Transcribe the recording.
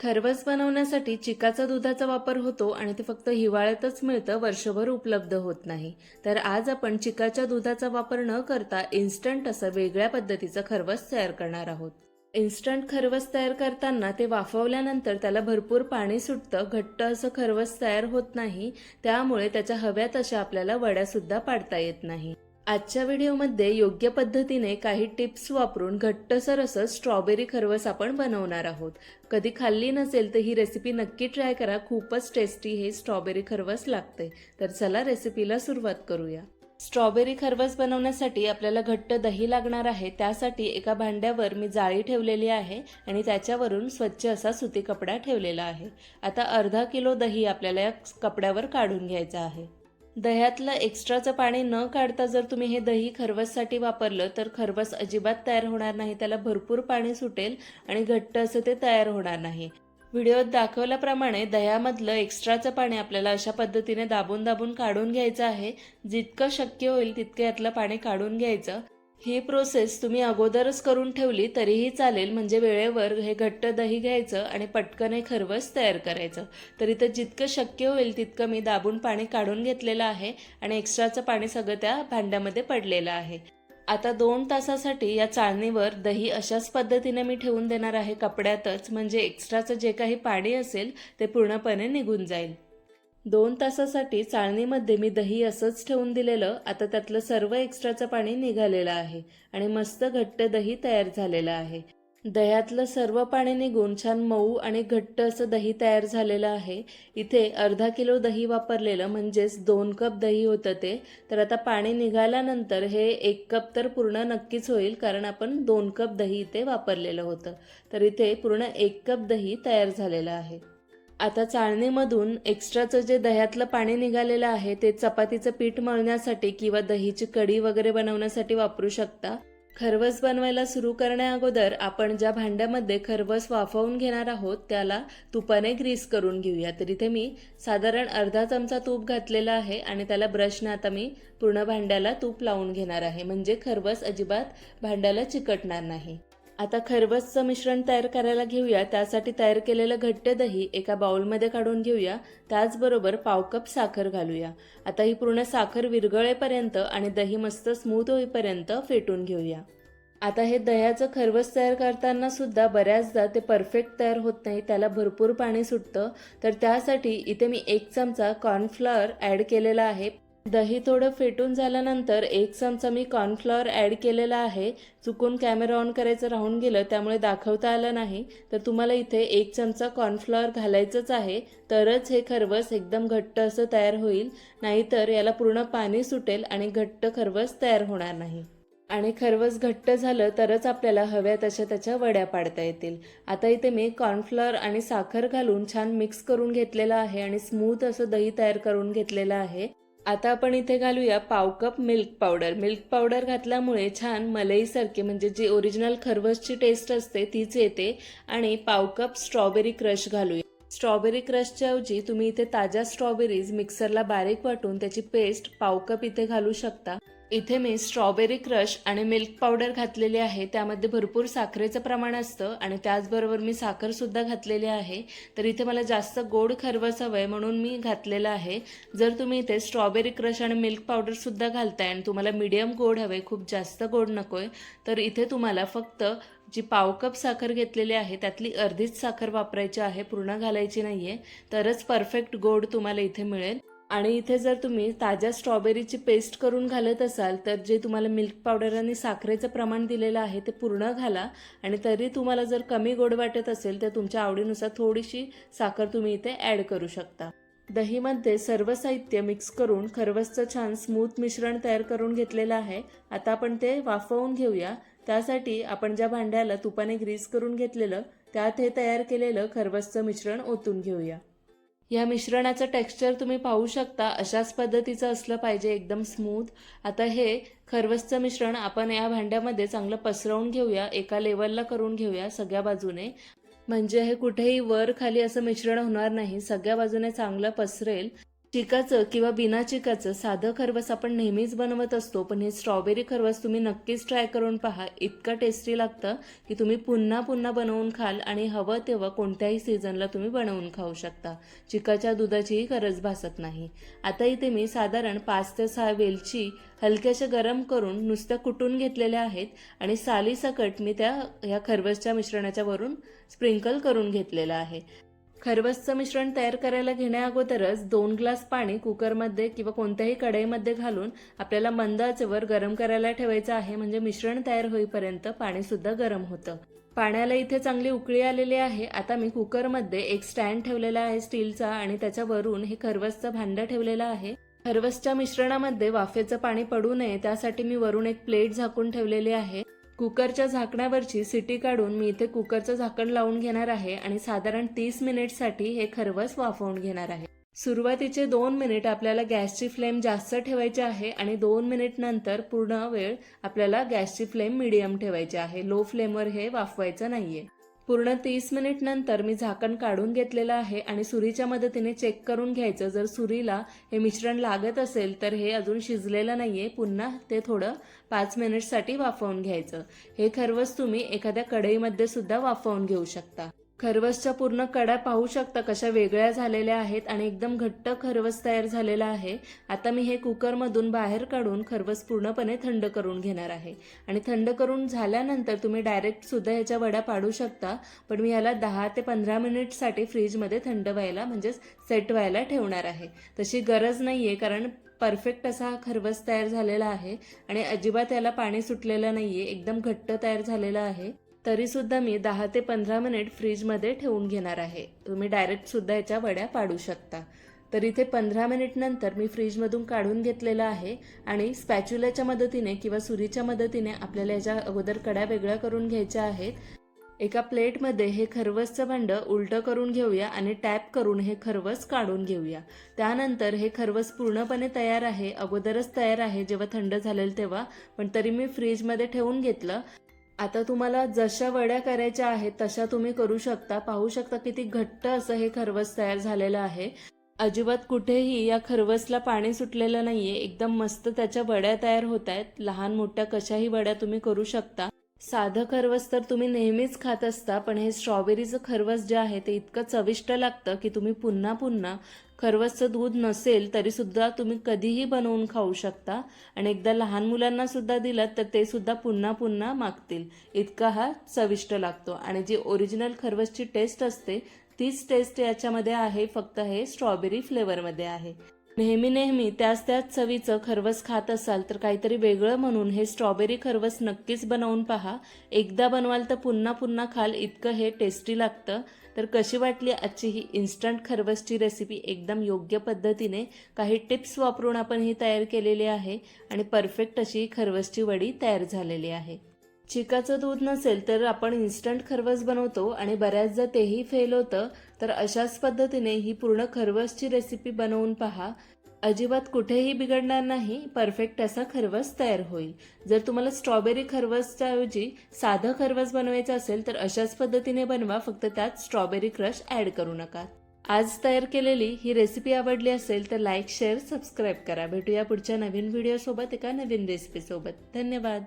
खरवस बनवण्यासाठी चिकाचा दुधाचा वापर होतो आणि ते फक्त हिवाळ्यातच मिळतं वर्षभर उपलब्ध होत नाही. तर आज आपण चिकाच्या दुधाचा वापर न करता इन्स्टंट असं वेगळ्या पद्धतीचं खरवस तयार करणार आहोत. इन्स्टंट खरवस तयार करताना ते वाफवल्यानंतर त्याला भरपूर पाणी सुटतं घट्ट असं खरवस तयार होत नाही त्यामुळे त्याच्या हव्या तशा आपल्याला वड्यासुद्धा पाडता येत नाही. आजच्या व्हिडिओमध्ये योग्य पद्धतीने काही टिप्स वापरून घट्टसर असं स्ट्रॉबेरी खरवस आपण बनवणार आहोत. कधी खाल्ली नसेल तर ही रेसिपी नक्की ट्राय करा. खूपच टेस्टी हे स्ट्रॉबेरी खरवस लागते. तर चला रेसिपीला सुरुवात करूया. स्ट्रॉबेरी खरवस बनवण्यासाठी आपल्याला घट्ट दही लागणार आहे. त्यासाठी एका भांड्यावर मी जाळी ठेवलेली आहे आणि त्याच्यावरून स्वच्छ असा सुती कपडा ठेवलेला आहे. आता अर्धा किलो दही आपल्याला या कपड्यावर काढून घ्यायचा आहे. दह्यातलं एक्स्ट्राचं पाणी न काढता जर तुम्ही हे दही खरवससाठी वापरलं तर खरवस अजिबात तयार होणार नाही. त्याला भरपूर पाणी सुटेल आणि घट्ट असं ते तयार होणार नाही. व्हिडिओत दाखवल्याप्रमाणे दह्यामधलं एक्स्ट्राचं पाणी आपल्याला अशा पद्धतीने दाबून दाबून काढून घ्यायचं आहे. जितकं शक्य होईल तितकं यातलं पाणी काढून घ्यायचं. ही प्रोसेस तुम्ही अगोदरच करून ठेवली तरीही चालेल. म्हणजे वेळेवर हे घट्ट दही घ्यायचं आणि पटकन हे खरवस तयार करायचं. तर इथं जितकं शक्य होईल तितकं मी दाबून पाणी काढून घेतलेलं आहे आणि एक्स्ट्राचं पाणी सगळं त्या भांड्यामध्ये पडलेलं आहे. आता दोन तासासाठी या चाळणीवर दही अशाच पद्धतीने मी ठेवून देणार आहे कपड्यातच. म्हणजे एक्स्ट्राचं जे काही पाणी असेल ते पूर्णपणे निघून जाईल. दोन तासासाठी चाळणीमध्ये मी दही असंच ठेवून दिलेलं आता त्यातलं सर्व एक्स्ट्राचं पाणी निघालेलं आहे आणि मस्त घट्ट दही तयार झालेलं आहे. दह्यातलं सर्व पाणी निघून छान मऊ आणि घट्ट असं दही तयार झालेलं आहे. इथे अर्धा किलो दही वापरलेलं म्हणजेच दोन कप दही होतं ते. तर आता पाणी निघाल्यानंतर हे एक कप तर पूर्ण नक्कीच होईल कारण आपण दोन कप दही इथे वापरलेलं होतं. तर इथे पूर्ण एक कप दही तयार झालेलं आहे. आता चाळणीमधून एक्स्ट्राचं जे दह्यातलं पाणी निघालेलं आहे ते चपातीचं पीठ मळण्यासाठी किंवा दहीची कढी वगैरे बनवण्यासाठी वापरू शकता. खरवस बनवायला सुरू करण्याअगोदर आपण ज्या भांड्यामध्ये खरवस वाफवून घेणार आहोत त्याला तुपाने ग्रीस करून घेऊया. तर इथे मी साधारण अर्धा चमचा तूप घातलेला आहे आणि त्याला ब्रशने आता मी पूर्ण भांड्याला तूप लावून घेणार आहे. म्हणजे खरवस अजिबात भांड्याला चिकटणार नाही. आता खरबसचं मिश्रण तयार करायला घेऊया. त्यासाठी तयार केलेलं घट्ट दही एका बाउलमध्ये काढून घेऊया. त्याचबरोबर पाव कप साखर घालूया. आता ही पूर्ण साखर विरघळेपर्यंत आणि दही मस्त स्मूथ होईपर्यंत फेटून घेऊया. आता हे दह्याचं खरवस तयार करताना सुद्धा बऱ्याचदा ते परफेक्ट तयार होत नाही त्याला भरपूर पाणी सुटतं. तर त्यासाठी इथे मी एक चमचा कॉर्नफ्लॉवर ॲड केलेला आहे. दही थोडं फेटून झाल्यानंतर एक चमचा मी कॉर्नफ्लॉवर ॲड केलेला आहे. चुकून कॅमेरा ऑन करायचं राहून गेलं त्यामुळे दाखवता आलं नाही. तर तुम्हाला इथे एक चमचा कॉर्नफ्लॉवर घालायचंच आहे. तरच हे खरवस एकदम घट्ट असं तयार होईल. नाहीतर याला पूर्ण पाणी सुटेल आणि घट्ट खरवस तयार होणार नाही. आणि खरवस घट्ट झालं तरच आपल्याला हव्या तशा त्याच्या वड्या पाडता येतील. आता इथे मी कॉर्नफ्लॉवर आणि साखर घालून छान मिक्स करून घेतलेलं आहे आणि स्मूथ असं दही तयार करून घेतलेलं आहे. आता आपण इथे घालूया पाव cup milk powder milk powder घातल्यामुळे छान मलईसारखे म्हणजे जी ओरिजिनल खरवसची टेस्ट असते तीच येते. आणि पाव कप स्ट्रॉबेरी क्रश घालूया. स्ट्रॉबेरी क्रशच्या ऐवजी तुम्ही इथे ताज्या स्ट्रॉबेरीज मिक्सरला बारीक वाटून त्याची पेस्ट पाव कप इथे घालू शकता. इथे मी स्ट्रॉबेरी क्रश आणि मिल्क पावडर घातलेली आहे. त्यामध्ये भरपूर साखरेचं प्रमाण असतं आणि त्याचबरोबर मी साखरसुद्धा घातलेली आहे. तर इथे मला जास्त गोड खरवस हवं आहे म्हणून मी घातलेलं आहे. जर तुम्ही इथे स्ट्रॉबेरी क्रश आणि मिल्क पावडरसुद्धा घालताय आणि तुम्हाला मीडियम गोड हवे खूप जास्त गोड नको आहे तर इथे तुम्हाला फक्त जी पाव कप साखर घेतलेली आहे त्यातली अर्धीच साखर वापरायची आहे पूर्ण घालायची नाही आहे तरच परफेक्ट गोड तुम्हाला इथे मिळेल. आणि इथे जर तुम्ही ताज्या स्ट्रॉबेरीची पेस्ट करून घालत असाल तर जे तुम्हाला मिल्क पावडर आणि साखरेचं प्रमाण दिलेलं आहे ते पूर्ण घाला. आणि तरी तुम्हाला जर कमी गोड वाटत असेल तर तुमच्या आवडीनुसार थोडीशी साखर तुम्ही इथे ॲड करू शकता. दहीमध्ये सर्व साहित्य मिक्स करून खरवसचं छान स्मूथ मिश्रण तयार करून घेतलेलं आहे. आता आपण ते वाफवून घेऊया. त्यासाठी आपण ज्या भांड्याला तुपाने ग्रीस करून घेतलेलं त्यात हे तयार केलेलं खरवसचं मिश्रण ओतून घेऊया. या मिश्रणाचं टेक्स्चर तुम्ही पाहू शकता. अशाच पद्धतीचं असलं पाहिजे एकदम स्मूथ आता हे खरवसचं मिश्रण आपण या भांड्यामध्ये चांगलं पसरवून घेऊया. एका लेवलला करून घेऊया सगळ्या बाजूने. म्हणजे हे कुठेही वर खाली असं मिश्रण होणार नाही. सगळ्या बाजूने चांगलं पसरेल. चिकाचं किंवा बिना चिकाचं साधं खरवस आपण नेहमीच बनवत असतो पण हे स्ट्रॉबेरी खरवस तुम्ही नक्कीच ट्राय करून पहा. इतकं टेस्टी लागतं की तुम्ही पुन्हा पुन्हा बनवून खाल आणि हवं तेव्हा कोणत्याही सीझनला तुम्ही बनवून खाऊ शकता. चिकाच्या दुधाचीही गरज भासत नाही. आता इथे मी साधारण पाच ते सहा वेलची हलक्याशा गरम करून नुसत्या कुटून घेतलेल्या आहेत आणि सालीसकट मी त्या ह्या खरवसच्या मिश्रणाच्या वरून स्प्रिंकल करून घेतलेलं आहे. खरवसचं मिश्रण तयार करायला घेण्याअगोदरच दोन ग्लास पाणी कुकरमध्ये किंवा कोणत्याही कढईमध्ये घालून आपल्याला मंद आचेवर गरम करायला ठेवायचं आहे. म्हणजे मिश्रण तयार होईपर्यंत पाणीसुद्धा गरम होतं. पाण्याला इथे चांगली उकळी आलेली आहे. आता मी कुकरमध्ये एक स्टँड ठेवलेला आहे स्टीलचा आणि त्याच्यावरून हे खरवसचं भांडं ठेवलेलं आहे. खरवसच्या मिश्रणामध्ये वाफेचं पाणी पडू नये त्यासाठी मी वरून एक प्लेट झाकून ठेवलेली आहे. कुकरच्या झाकणावरची सिटी काढून मी इथे कुकरचं झाकण लावून घेणार आहे आणि साधारण तीस मिनिटसाठी हे खरवस वाफवून घेणार आहे. सुरुवातीचे दोन मिनिट आपल्याला गॅसची फ्लेम जास्त ठेवायची आहे आणि दोन मिनिट नंतर पूर्ण वेळ आपल्याला गॅसची फ्लेम मिडियम ठेवायची आहे. लो फ्लेमवर हे वाफवायचं नाहीये. पूर्ण तीस मिनिट नंतर मी झाकण काढून घेतलेलं आहे आणि सुरीच्या मदतीने चेक करून घ्यायचं. जर सुरीला हे मिश्रण लागत असेल तर हे अजून शिजलेलं नाही आहे पुन्हा ते थोडं पाच मिनिटसाठी वाफवून घ्यायचं. हे खरवस तुम्ही एखाद्या कढईमध्ये सुद्धा वाफवून घेऊ शकता. खरवसच्या पूर्ण कडा पाहू शकता कशा वेगळ्या झालेल्या आहेत आणि एकदम घट्ट खरवस तयार झालेला आहे. आता मी हे कुकरमधून बाहेर काढून खरवस पूर्णपणे थंड करून घेणार आहे. आणि थंड करून झाल्यानंतर तुम्ही डायरेक्टसुद्धा ह्याच्या वड्या पाडू शकता पण मी याला दहा ते पंधरा मिनिटसाठी फ्रीजमध्ये थंड व्हायला म्हणजेच सेट व्हायला ठेवणार आहे. तशी गरज नाही आहे कारण परफेक्ट असा खरवस तयार झालेला आहे आणि अजिबात याला पाणी सुटलेलं नाही आहे एकदम घट्ट तयार झालेला आहे. तरीसुद्धा मी दहा ते पंधरा मिनिट फ्रीजमध्ये ठेवून घेणार आहे. तुम्ही डायरेक्ट सुद्धा याच्या वड्या पाडू शकता. तर इथे पंधरा मिनिट नंतर मी फ्रीजमधून काढून घेतलेलं आहे आणि स्पॅच्युलाच्या मदतीने किंवा सुरीच्या मदतीने आपल्याला याच्या अगोदर कड्या वेगळ्या करून घ्यायच्या आहेत. एका प्लेटमध्ये हे खरवसचं भांडं उलटं करून घेऊया आणि टॅप करून हे खरवस काढून घेऊया. त्यानंतर हे खरवस पूर्णपणे तयार आहे अगोदरच तयार आहे जेव्हा थंड झालेलं तेव्हा. पण तरी मी फ्रीजमध्ये ठेवून घेतलं. आता तुम्हाला जशा वड्या करायच्या आहेत तशा तुम्ही करू शकता. पाहू शकता किती घट्ट असं हे खरवस तयार झालेलं आहे. अजिबात कुठेही या खरवसला पाणी सुटलेलं नाहीये. एकदम मस्त त्याच्या वड्या तयार होत आहेत लहान मोठ्या कशाही वड्या तुम्ही करू शकता. साधं खरवस तर तुम्ही नेहमीच खात असता पण हे स्ट्रॉबेरीचं खरवस जे आहे ते इतकं चविष्ट लागतं की तुम्ही पुन्हा पुन्हा खरवसचं दूध नसेल तरीसुद्धा तुम्ही कधीही बनवून खाऊ शकता. आणि एकदा लहान मुलांना सुद्धा दिलं तर ते सुद्धा पुन्हा पुन्हा मागतील. इतका हा चविष्ट लागतो. आणि जी ओरिजिनल खरवसची टेस्ट असते तीच टेस्ट याच्यामध्ये आहे फक्त हे स्ट्रॉबेरी फ्लेवरमध्ये आहे. नेहमी नेहमी त्याच त्याच चवीचं खरवस खात असाल तर काहीतरी वेगळं म्हणून हे स्ट्रॉबेरी खरवस नक्कीच बनवून पहा. एकदा बनवाल तर पुन्हा पुन्हा खाल इतकं हे टेस्टी लागतं. तर कशी वाटली आजची ही इन्स्टंट खरवसची रेसिपी एकदम योग्य पद्धतीने काही टिप्स वापरून आपण ही तयार केलेली आहे आणि परफेक्ट अशी खरवसची वडी तयार झालेली आहे. चिकाचं दूध नसेल तर आपण इन्स्टंट खरवस बनवतो आणि बऱ्याचदा तेही फेल होतं. तर अशाच पद्धतीने ही पूर्ण खरवसची रेसिपी बनवून पहा. अजिबात कुठेही बिघडणार नाही परफेक्ट असा खरवस तयार होईल. जर तुम्हाला स्ट्रॉबेरी खरवसच्या ऐवजी साधं खरवस बनवायचं असेल तर अशाच पद्धतीने बनवा. फक्त त्यात स्ट्रॉबेरी क्रश ॲड करू नका. आज तयार केलेली ही रेसिपी आवडली असेल तर लाईक शेअर सबस्क्राईब करा. भेटूया पुढच्या नवीन व्हिडिओसोबत एका नवीन रेसिपीसोबत धन्यवाद.